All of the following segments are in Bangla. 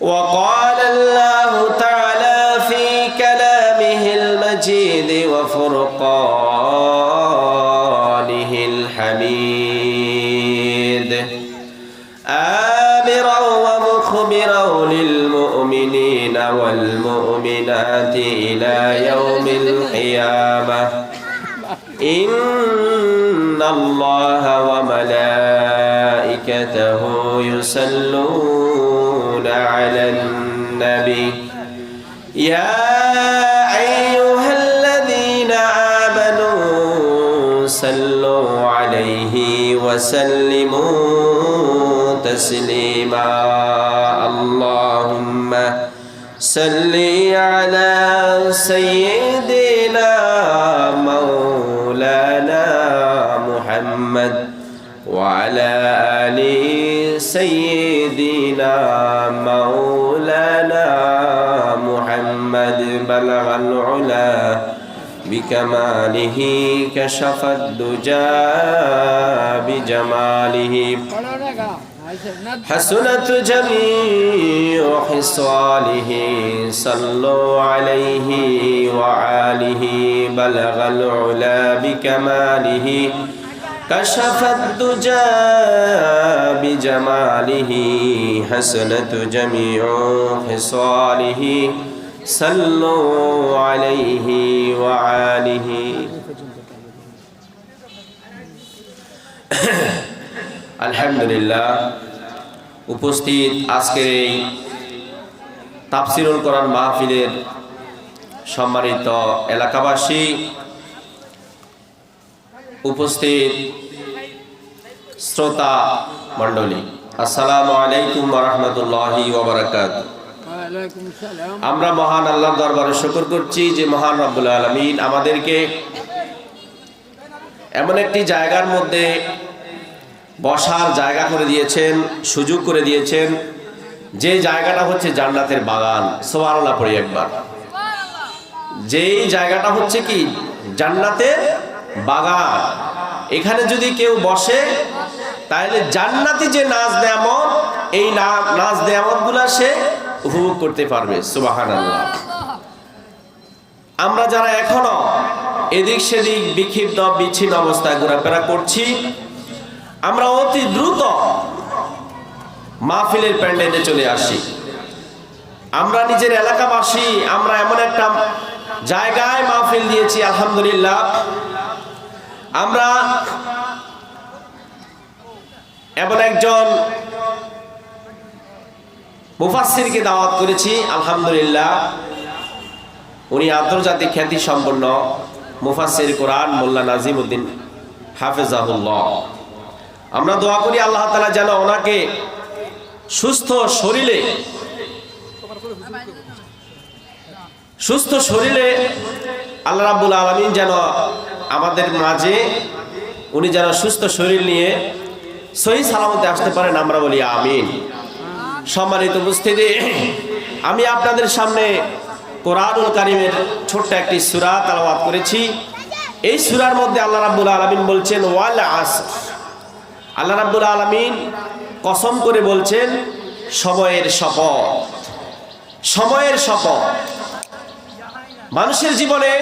وقال الله تعالى في كلامه المجيد وفرقانه الحميد. آمرا ومخبرا للمؤمنين والمؤمنات إلى يوم القيامة. إن الله وملائكته يصلون يا أيها الذين آمنوا صلوا عليه وسلموا تسليما. اللهم صل على سيدنا مولانا محمد وعلى آل سيدنا مولانا بلغ العلا بكماله كشف الدجى بجماله. حسنت جميع خصاله صلوا عليه وعاله بلغ العلا بكماله كشف الدجى بجماله. حسنت جميع خصاله صلوا عليه وعاله আলহামদুলিল্লাহ উপস্থিত আজকের এই তাফসিরুল কোরআন মাহফিলের সম্মানিত এলাকাবাসী উপস্থিত শ্রোতা মণ্ডলী আসসালামু আলাইকুম রহমতুল্লাহি ওবরাকাত ওয়ালাইকুম সালাম আমরা মহান আল্লাহর দরবারে শুকর করছি যে মহান রব্বুল আলমিন আমাদেরকে এমন একটি জায়গার মধ্যে বসার জায়গা করে দিয়েছেন, সুযোগ করে দিয়েছেন, যে জায়গাটা হচ্ছে জান্নাতের বাগান। সোয়ারলা পড়ি একবার। যেই জায়গাটা হচ্ছে কি? জান্নাতের বাগান। এখানে যদি কেউ বসে তাহলে জান্নাতি যে নাচ নেয়ামত এই নাচ নেয়ামতগুলা সে উপভোগ করতে পারবে সুবাহান আমরা যারা এখনও এদিক সেদিক বিক্ষিপ্ত, বিচ্ছিন্ন অবস্থায় ঘোরাফেরা করছি, আমরা অতি দ্রুত মাহফিলের প্যান্ডেলে চলে আসি। আমরা নিজের এলাকাবাসী, আমরা এমন একটা জায়গায় মাহফিল দিয়েছি, আলহামদুলিল্লাহ। আমরা এমন একজন মুফাসসিরকে দাওয়াত করেছি, আলহামদুলিল্লাহ। উনি আন্তর্জাতিক খ্যাতি সম্পন্ন মুফাসসির কোরআন মোল্লা নাজিম উদ্দিন হাফেজাহুল্লাহ। আমরা দোয়া করি আল্লাহ তালা যেন ওনাকে সুস্থ শরীরে সুস্থ শরীরে আল্লাহ রাব্বুল আলমিন যেন আমাদের মাঝে, উনি যেন সুস্থ শরীর নিয়ে সহি সালামতে আসতে পারেন, আমরা বলি আমিন। সম্মানিত উপস্থিতি, আমি আপনাদের সামনে কোরআনুল কারিমের ছোট্ট একটি সুরা তালাবাদ করেছি। এই সুরার মধ্যে আল্লাহ রাব্বুল আলমিন বলছেন, ওয়াল আস আল্লাহ রাব্বুল আলমিন কসম করে বলছেন, সময়ের শপথ। সময়ের শপথ। মানুষের জীবনে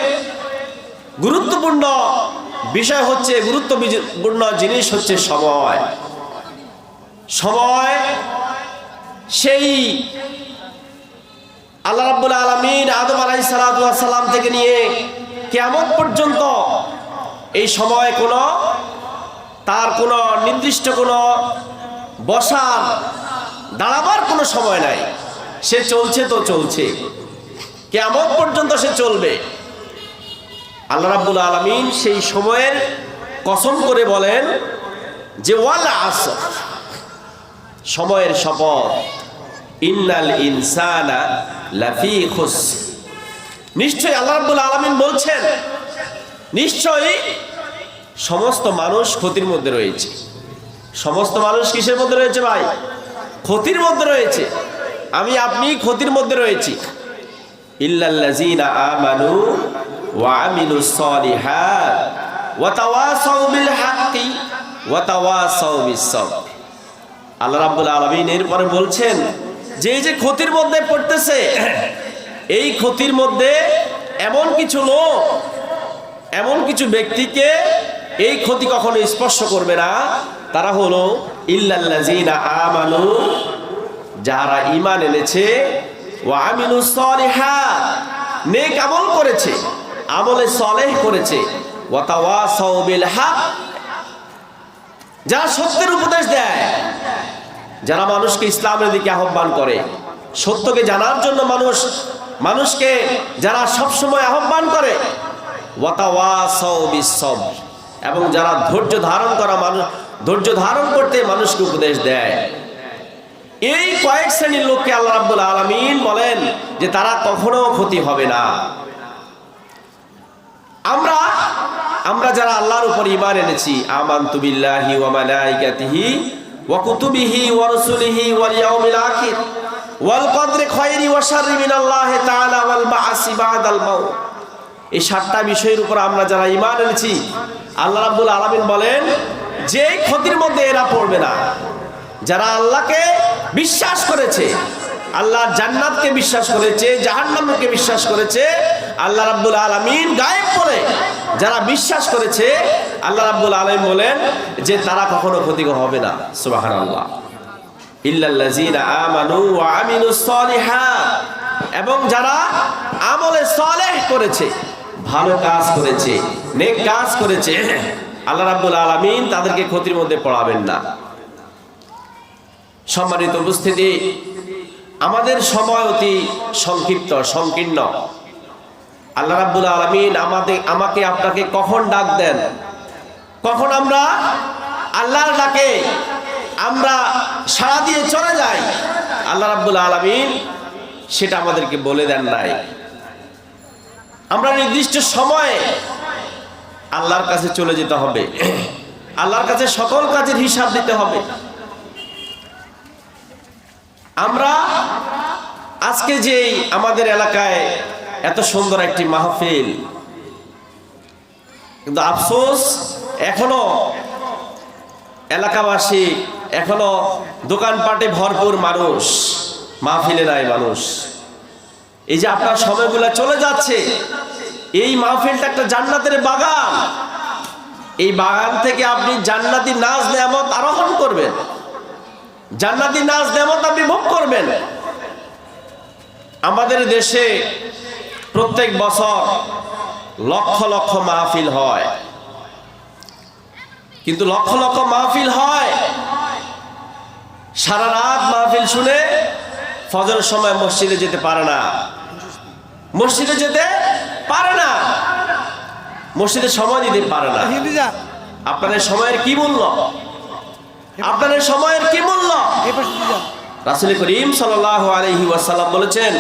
গুরুত্বপূর্ণ বিষয় হচ্ছে, গুরুত্বপূর্ণ জিনিস হচ্ছে সময়। সময় সেই আল্লাহ রাব্বুল আলমিন আদম আলাই সালাম থেকে নিয়ে কেমন পর্যন্ত এই সময় কোনো, তার কোনো নির্দিষ্ট কোনো বসার, দাঁড়াবার কোনো সময় নাই। সে চলছে তো চলছে। কেমন পর্যন্ত সে চলবে। আল্লাহ রাব্বুল আলমিন সেই সময়ের কসম করে বলেন যে, ওয়াল আসর, সময়ের শপথ। ইন্নাল ইনসানা লাফি খুস। নিশ্চয়ই আল্লাহ রাব্বুল আলামিন বলছেন, নিশ্চয়ই সমস্ত মানুষ ক্ষতির মধ্যে রয়েছে। সমস্ত মানুষ কিসের মধ্যে রয়েছে ভাই? ক্ষতির মধ্যে রয়েছে। আমি আপনি ক্ষতির মধ্যে রয়েছি। ইল্লাল্লাযীনা আমানু ওয়া আমিলুস সালিহাত ওয়া তাওয়াসাউ বিল হাক্কি ওয়া তাওয়াসাউ বিস সাবর। আল্লাহ রাব্বুল আলামিন এরপরে বলছেন যে যে ক্ষতির মধ্যে পড়তেছে, এই ক্ষতির মধ্যে এমন কিছু লোক, এমন কিছু ব্যক্তিকে এই ক্ষতি কখনো স্পর্শ করবে না। তারা হলো যারা ঈমান এনেছে আমল করেছে, আমলে সলেহ করেছে, ওয়া সত্যের উপদেশ দেয়। যারা মানুষকে ইসলামের দিকে আহ্বান করে, সত্যকে জানার জন্য মানুষ, মানুষকে যারা সবসময় আহ্বান করে এবং যারা ধৈর্য ধারণ করা মানুষ, ধৈর্য ধারণ করতে মানুষকে উপদেশ দেয়। এই কয়েক শ্রেণির লোককে আল্লাহ রাব্বুল আলামিন বলেন যে তারা কখনো ক্ষতি হবে না। আমরা আমরা যারা আল্লাহর উপর ঈমান এনেছি, আমানতু বিল্লাহি ওয়া মালাইকাতিহি ওয়া কুতুবিহি ওয়া রুসুলিহি ওয়াল ইয়াউমিল আখির ওয়াল কদরি খায়রি ওয়া শাররি মিনাল্লাহি তাআলা ওয়াল এই সাতটা বিষয়ের উপর আমরা যারা ঈমান এনেছি, আল্লাহ রাব্বুল আলামিন বলেন যে ক্ষতির মধ্যে এরা পড়বে না, যারা আল্লাহকে বিশ্বাস করেছে আল্লাহর জান্নাতকে বিশ্বাস করেছে, জাহান্নামকে বিশ্বাস করেছে। আল্লাহ রাব্বুল আলামিন গায়েব বলে, যারা বিশ্বাস করেছে, আল্লাহ রাব্বুল আলামিন বলেন যে তারা কখনো ক্ষতিকর হবে না। সুবহানাল্লাহ। ইল্লাল্লাযিনা আমানু ওয়া আমিলুস সলিহাত। এবং যারা আমলে সলেহ করেছে, ভালো কাজ করেছে, নেক কাজ করেছে, আল্লাহ রাব্বুল আলামিন তাদেরকে ক্ষতির মধ্যে পড়াবেন না। সম্মানিত উপস্থিতি আমাদের সময় অতি সংক্ষিপ্ত, সংকীর্ণ। আল্লাহ রাব্বুল আলামিন আমাদের, আমাকে আপনাকে কখন ডাক দেন? কখন আমরা আল্লাহর ডাকে আমরা সাড়া দিয়ে চলে যাই? আল্লাহ রাব্বুল আলামিন সেটা আমাদেরকে বলে দেন নাই। আমরা নির্দিষ্ট সময়ে আল্লাহর কাছে চলে যেতে হবে। আল্লাহর কাছে সকল কাজের হিসাব দিতে হবে। আমরা আজকে যেই আমাদের এলাকায় এত সুন্দর একটি মাহফিল, কিন্তু আফসোস, এখনও এলাকাবাসী এখনও দোকানপাটে ভরপুর মানুষ, মাহফিলে নাই মানুষ। এই যে আপনার সময়গুলো চলে যাচ্ছে, এই মাহফিলটা একটা জান্নাতের বাগান। এই বাগান থেকে আপনি জান্নাতি নাচ নেয়ামত আরোহণ করবেন। জান্নাতি নাচ নেয়ামত আপনি ভোগ করবেন। আমাদের দেশে প্রত্যেক বছর লক্ষ লক্ষ মাহফিল হয়। কিন্তু লক্ষ লক্ষ মাহফিল হয়। সারা রাত মাহফিল শুনে ফজরের সময় মসজিদে যেতে পারে না। মসজিদে যেতে পারে না। মসজিদে সময় দিতে পারে না। আপনাদের সময়ের কি মূল্য? আপনাদের সময়ের কি মূল্য? রাসুল করিম সাল্লাহ আলহি ওয়াসাল্লাম বলেছেন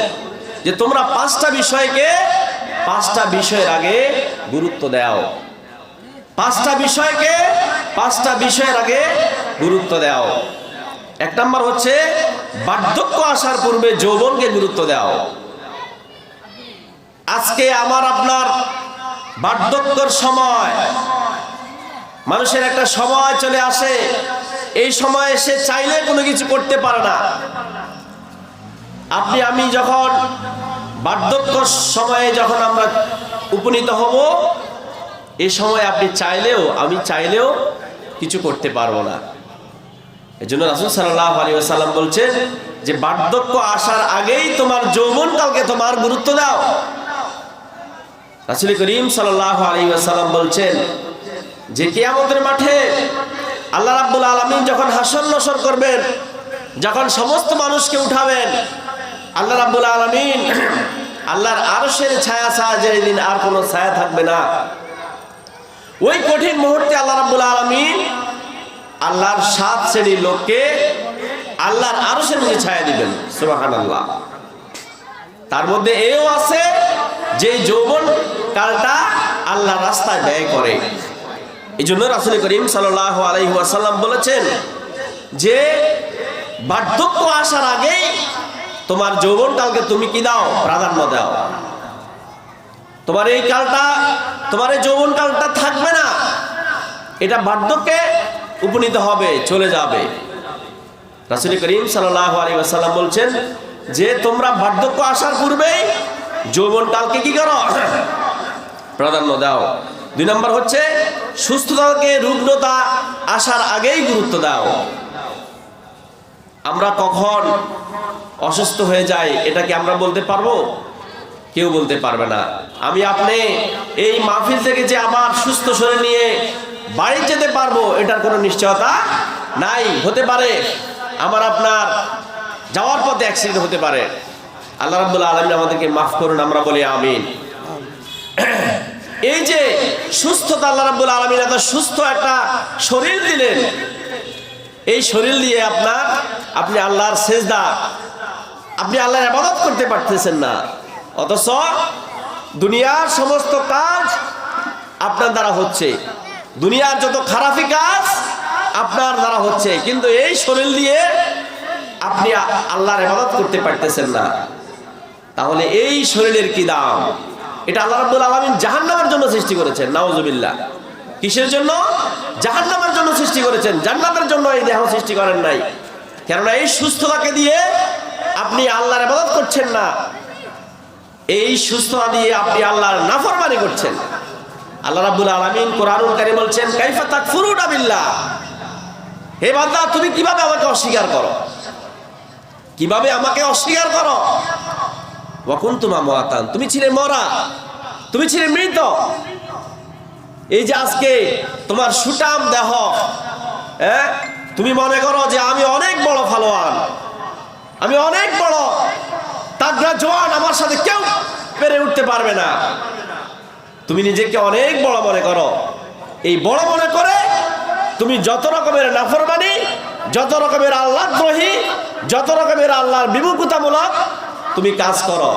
যে তোমরা পাঁচটা বিষয়কে পাঁচটা বিষয়ের আগে গুরুত্ব দাও। পাঁচটা বিষয়কে পাঁচটা বিষয়ের আগে গুরুত্ব দাও। এক নম্বর হচ্ছে বার্ধক্য আসার পূর্বে যৌবনকে গুরুত্ব দাও। আজকে আমার আপনার বার্ধক্যর সময় মানুষের একটা সময় চলে আসে। এই সময় সে চাইলে কোনো কিছু করতে পারে না। আপনি, আমি যখন বার্ধক্য সময়ে যখন আমরা উপনীত হব, এ সময় আপনি চাইলেও, আমি চাইলেও কিছু করতে পারব না। এই জন্য রাসুল সাল্লাহ আলী সাল্লাম বলছেন যে, বার্ধক্য আসার আগেই তোমার যৌবন কালকে তোমার গুরুত্ব দাও। রাসুল করিম সাল্লাহ আলী সাল্লাম বলছেন যে, কেয়ামতের মাঠে আল্লাহ রাব্বুল আলমিন যখন হাসন নসর করবেন, যখন সমস্ত মানুষকে উঠাবেন, আল্লাহ রাব্বুল আলমিন আল্লাহর আরশের ছায়া ছায়া যেদিন আর কোনো ছায়া থাকবে না। ওই কঠিন মুহূর্তে আল্লাহ রাব্বুল আলমিন আল্লাহর সাত শ্রেণির লোককে আল্লাহর আরশের মধ্যে ছায়া দিবেন সুবাহান আল্লাহ তার মধ্যে এও আছে যে যৌবন কালটা আল্লাহ রাস্তায় ব্যয় করে। এই জন্য রাসুল করিম সাল্লাহ আলহি ওয়াসাল্লাম বলেছেন যে বার্ধক্য আসার আগে তোমার যৌবন কালকে তুমি কি দাও? প্রাধান্য দাও। তোমার এই কালটা, তোমার এই যৌবন কালটা থাকবে না। এটা বার্ধক্যে উপনীত হবে, চলে যাবে। রাসুল করিম সাল্লাহ আলী আসাল্লাম বলছেন যে তোমরা বার্ধক্য আসার পূর্বেই যৌবনকালকে কি করো? প্রাধান্য দাও। দুই নম্বর হচ্ছে সুস্থতাকে রুগ্নতা আসার আগেই গুরুত্ব দাও। আমরা কখন অসুস্থ হয়ে যাই, এটা কি আমরা বলতে পারব? কেউ বলতে পারবে না। আমি আপনি এই মাহফিল থেকে যে আমার সুস্থ শরীর নিয়ে বাড়ি যেতে পারব, এটার কোনো নিশ্চয়তা নাই। হতে পারে আমার আপনার যাওয়ার পথে অ্যাক্সিডেন্ট হতে পারে। আল্লাহ রাবুল্লাহ আলমিন আমাদেরকে মাফ করুন, আমরা বলি আমিন। এই যে সুস্থতা আল্লাহ রাবুল আলমিন এত সুস্থ একটা শরীর দিলেন, এই শরীর দিয়ে আপনার, আপনি আল্লাহর সেজদা, আপনি আল্লাহর আবাদত করতে পারতেছেন না। অথচ দুনিয়ার সমস্ত কাজ আপনার দ্বারা হচ্ছে। দুনিয়ার যত খারাপি কাজ আপনার দ্বারা হচ্ছে। কিন্তু এই শরীর দিয়ে আপনি আল্লাহর আবাদত করতে পারতেছেন না। তাহলে এই শরীরের কি দাম? এটা আল্লাহ রাব্বুল আলামিন জাহান্নামের জন্য সৃষ্টি করেছেন, নাউজুবিল্লাহ। কিসের জন্য? জাহান্নামের জন্য সৃষ্টি করেছেন। জান্নাতের জন্য এই দেহ সৃষ্টি করেন নাই। কেননা এই সুস্থতাকে দিয়ে আপনি আল্লাহর ইবাদত করছেন না। এই সুস্থতা দিয়ে আপনি আল্লাহর নাফরমানি করছেন। আল্লাহ রাব্বুল আলামিন কোরআনুল কারীম বলছেন, কাইফা তাকফুরুনা বিল্লাহ। হে বান্দা, তুমি কীভাবে আমাকে অস্বীকার করো? কীভাবে আমাকে অস্বীকার করো? ওয়াকুন্তুমা মোয়াতান তুমি ছিলে মরা। তুমি ছিলে মৃত। এই যে আজকে তোমার সুটাম দেহ হ্যাঁ? তুমি মনে করো যে আমি অনেক বড় ফালোয়ান আমি অনেক বড়। তাগড়া জোয়ান আমার সাথে কেউ পেরে উঠতে পারবে না। তুমি নিজেকে অনেক বড় মনে করো। এই বড় মনে করে তুমি যত রকমের নাফরমানি, যত রকমের আল্লাহদ্রোহী যত রকমের আল্লাহর বিমুখতামূলক তুমি কাজ করো।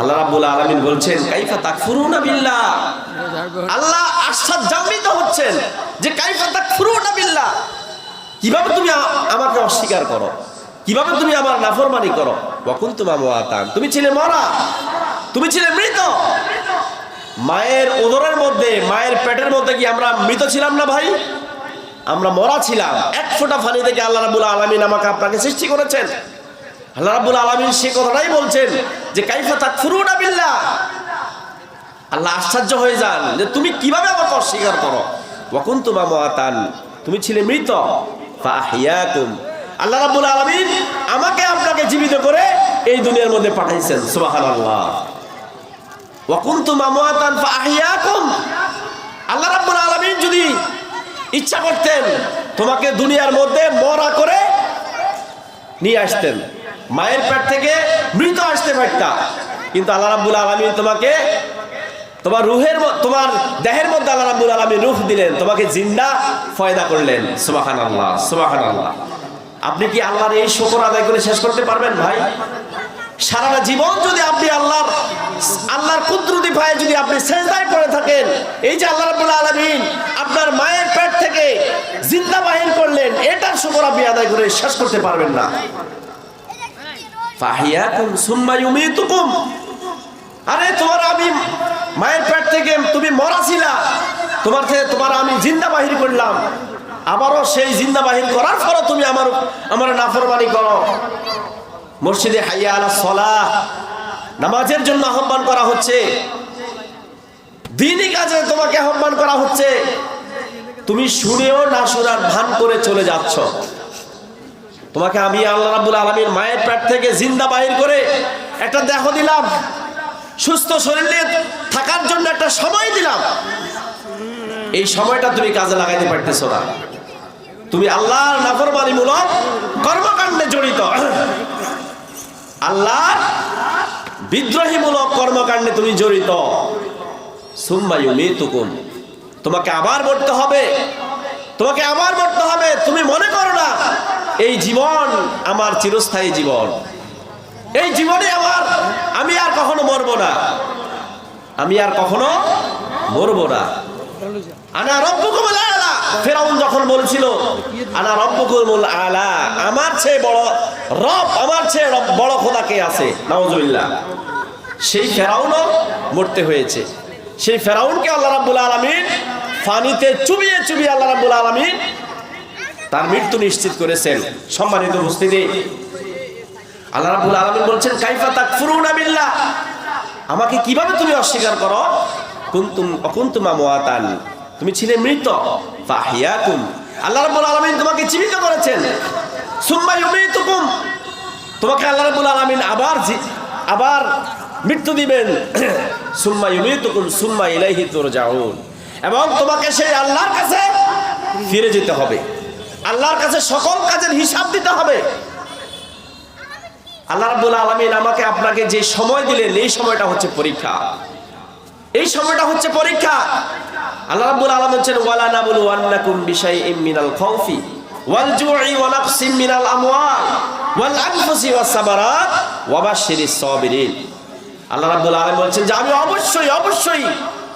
আল্লাহ রাব্বুল আলামিন বলছেন, কাইফা তাকফুরুনা বিল্লাহ? আল্লাহ আশ্চর্যান্বিত হচ্ছেন যে, কাইফা তাকফুরুনা বিল্লাহ? কীভাবে তুমি আমাকে অস্বীকার করো? কীভাবে তুমি আমার নাফরমানি করো? ওয়াকুন তোমা মোয়াতান তুমি ছিলে মরা। তুমি ছিলে মৃত। মায়ের উদরের মধ্যে, মায়ের পেটের মধ্যে কি আমরা মৃত ছিলাম না ভাই? আমরা মরা ছিলাম। এক ফোঁটা পানি থেকে আল্লাহ রাবুল আলমিন আমাকে আপনাকে সৃষ্টি করেছেন। আল্লাহ রাবুল আলমিন সে কথাটাই বলছেন যে, কাইফা তাকফুরুনা বিল্লাহ। আল্লাহ আশ্চর্য হয়ে যান যে, তুমি কীভাবে আমাকে অস্বীকার করো? ওয়াকুন তোমা মাতান তুমি ছিলে মৃত। আল্লাহ রাব্বুল আলামিন আমাকে, আপনাকে জীবিত করে এই দুনিয়ার মধ্যে পাঠাইছেন। সুবহানাল্লাহ। ওয়াকুন তোমা মাতান ফাহিয়াকুম। আল্লাহ রাব্বুল আলামিন যদি ইচ্ছা করতেন, তোমাকে দুনিয়ার মধ্যে মরা করে নিয়ে আসতেন। মায়ের পেট থেকে মৃত আসতে পারতা। কিন্তু আল্লাহ রাব্বুল আলামিন তোমাকে তোমার রুহের তোমার দেহের মধ্যে আল্লাহ রাব্বুল আলামিন রূহ দিলেন, তোমাকে জিন্দা ফয়দা করলেন। সুবাহান আল্লাহ সুবহানাল্লাহ সুবহানাল্লাহ। আপনি কি আল্লাহর এই শুকর আদায় করে শেষ করতে পারবেন ভাই? সারাটা জীবন যদি আপনি আল্লাহর আল্লাহর কুদরতি ভাই যদি আপনি সেজদায় পড়ে থাকেন, এই যে আল্লাহ রাব্বুল আলামিন আপনার মায়ের পেট থেকে জিন্দা বাহির করলেন, এটার শুকর আপনি আদায় করে শেষ করতে পারবেন না। ফাহিয়াকুম সুম্মা ইউমিতুকুম। আরে, তোমার আমি মায়ের পেট থেকে তুমি মরা ছিলা। তোমার থেকে তোমার আমি জিন্দা বাহির করলাম। আবারও সেই জিন্দা বাহির করার পরও তুমি আমার আমার নাফরমানি করো। মসজিদে হাইয়া আলা সলাহ। নামাজের জন্য আহ্বান করা হচ্ছে। দিনই কাজে তোমাকে আহ্বান করা হচ্ছে। তুমি শুনেও না শোনার ভান করে চলে যাচ্ছ। তোমাকে আমি আল্লাহ রাব্বুল আলামিন মায়ের পেট থেকে জিন্দা বাহির করে একটা দেহ দিলাম, সুস্থ শরীর থাকার জন্য একটা সময় দিলাম। এই সময়টা তুমি কাজে লাগাইতে পারতেছো না। তুমি আল্লাহর নাফরমানিমূলক কর্মকাণ্ডে জড়িত। আল্লাহর বিদ্রোহীমূলক কর্মকাণ্ডে তুমি জড়িত। সুম্মায়ু মৃতুকুম তোমাকে আবার মরতে হবে। তোমাকে আবার মরতে হবে, তুমি মনে করো না। এই জীবন আমার চিরস্থায়ী জীবন। এই জীবনে আমার, আমি আর কখনো মরবো না। আমি আর কখনো মরবো না। রব্বুকুমুল আলা ফেরাউন যখন আলা আমার বড় রব, আমার বড় কে আছে? সেই ফেরাউনও মরতে হয়েছে। সেই ফেরাউনকে আল্লাহ রাব্বুল আলামিন পানিতে চুবিয়ে চুবিয়ে আল্লাহ রাব্বুল আলামিন তার মৃত্যু নিশ্চিত করেছেন। সম্মানিত উপস্থিতি, আল্লাহ রাব্বুল আলামিন বলছেন, কাইফা তাকফুরুনা বিল্লাহ। আমাকে কীভাবে তুমি অস্বীকার করো? কুনতুম, অকুনতুম আমওয়াতান। তুমি ছিলে মৃত। ফাহিয়াকুম। আল্লাহ রাব্বুল আলামিন তোমাকে জীবিত করেছেন। সুম্মা ইউমিতুকুম। তোমাকে আল্লাহ রাব্বুল আলামিন আবার আবার মৃত্যু দিবেন। সুম্মা ইউমিতুকুম, সুম্মা ইলাইহি তুরজাউন। এবং তোমাকে সেই আল্লাহর কাছে ফিরে যেতে হবে। আল্লাহর কাছে সকল কাজের হিসাব দিতে হবে। আল্লাহ রাব্বুল আলামিন আমাকে আপনাকে যে সময় দিলেন, এই সময়টা হচ্ছে পরীক্ষা। এই সময়টা হচ্ছে পরীক্ষা। আল্লাহ রাব্বুল আলামিন বলছেন, ওয়ালা নাবুলু আন্নাকুম বিশাইইম মিনাল খাউফি ওয়াল জুই ওয়া নাকসিম মিনাল আমওয়াল ওয়াল আনফুসি ওয়াস সাবারাত ওয়া সাবিরিন। আল্লাহ রাব্বুল আলামিন বলছেন যে, আমি অবশ্যই অবশ্যই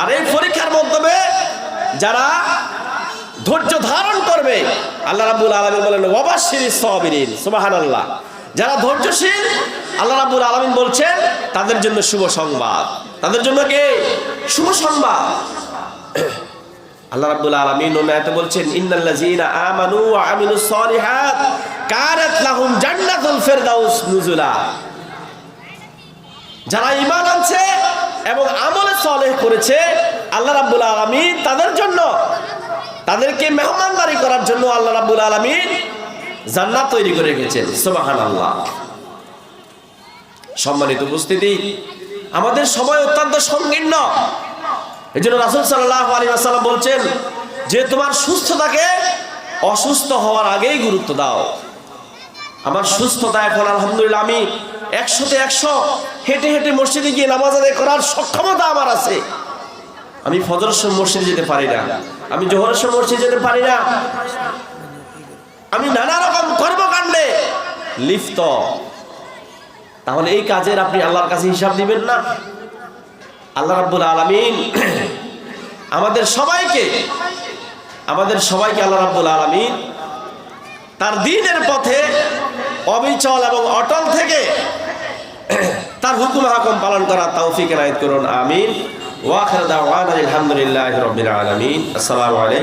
আর এই পরীক্ষার মাধ্যমে যারা ধৈর্য ধারণ করবে, আল্লাহ রাব্বুল আলামিন বলেন ওয়াবাশশিরি সাবিরিন সুবহানাল্লাহ। যারা ধৈর্যশীল, আল্লাহ রাব্বুল আলামিন বলছেন, তাদের জন্য শুভ সংবাদ। তাদের জন্য কে? শুভ সংবাদ। আল্লাহ রাব্বুল আলামিন আয়াতে বলছেন, ইন্নাল্লাযীনা আমানু ওয়া আমিলুস সলিহাত কানাত লাহুম জান্নাতুল ফিরদাউস নুজুলা যারা ঈমান আনছে এবং আমলে সলেহ করেছে আল্লাহ রাব্বুল আলামিন তাদের জন্য। তাদেরকে মেহমানদারি করার জন্য আল্লাহ রাব্বুল আলামিন জান্নাত তৈরি করে রেখেছেন সুবহানাল্লাহ। সম্মানিত উপস্থিতি, আমাদের সময় অত্যন্ত সংকীর্ণ। এই জন্য রাসুল সাল্লাহ বলছেন যে, তোমার সুস্থতাকে অসুস্থ হওয়ার আগেই গুরুত্ব দাও। আমার সুস্থতা এখন আলহামদুলিল্লাহ আমি একশোতে একশো, হেঁটে হেঁটে মসজিদে গিয়ে নামাজ আদায় করার সক্ষমতা আমার আছে। আমি ফজরের মসজিদে যেতে পারি না। আমি জোহরের মসজিদে যেতে পারি না। আমি নানা রকম কর্মকাণ্ডে লিপ্ত। তাহলে এই কাজের আপনি আল্লাহর কাছে হিসাব দিবেন না? আল্লাহ রাব্বুল আলামিন আমাদের সবাইকে আমাদের সবাইকে আল্লাহ রাব্বুল আলামিন তার দিনের পথে অবিচল এবং অটল থেকে তার হুকুম হাকম পালন করা তৌফিক এনায়েত করুন, আমিন। ওয়াখির আলহামদুলিল্লাহ আলমিন আলামিন। আসসালামু আলাইকুম।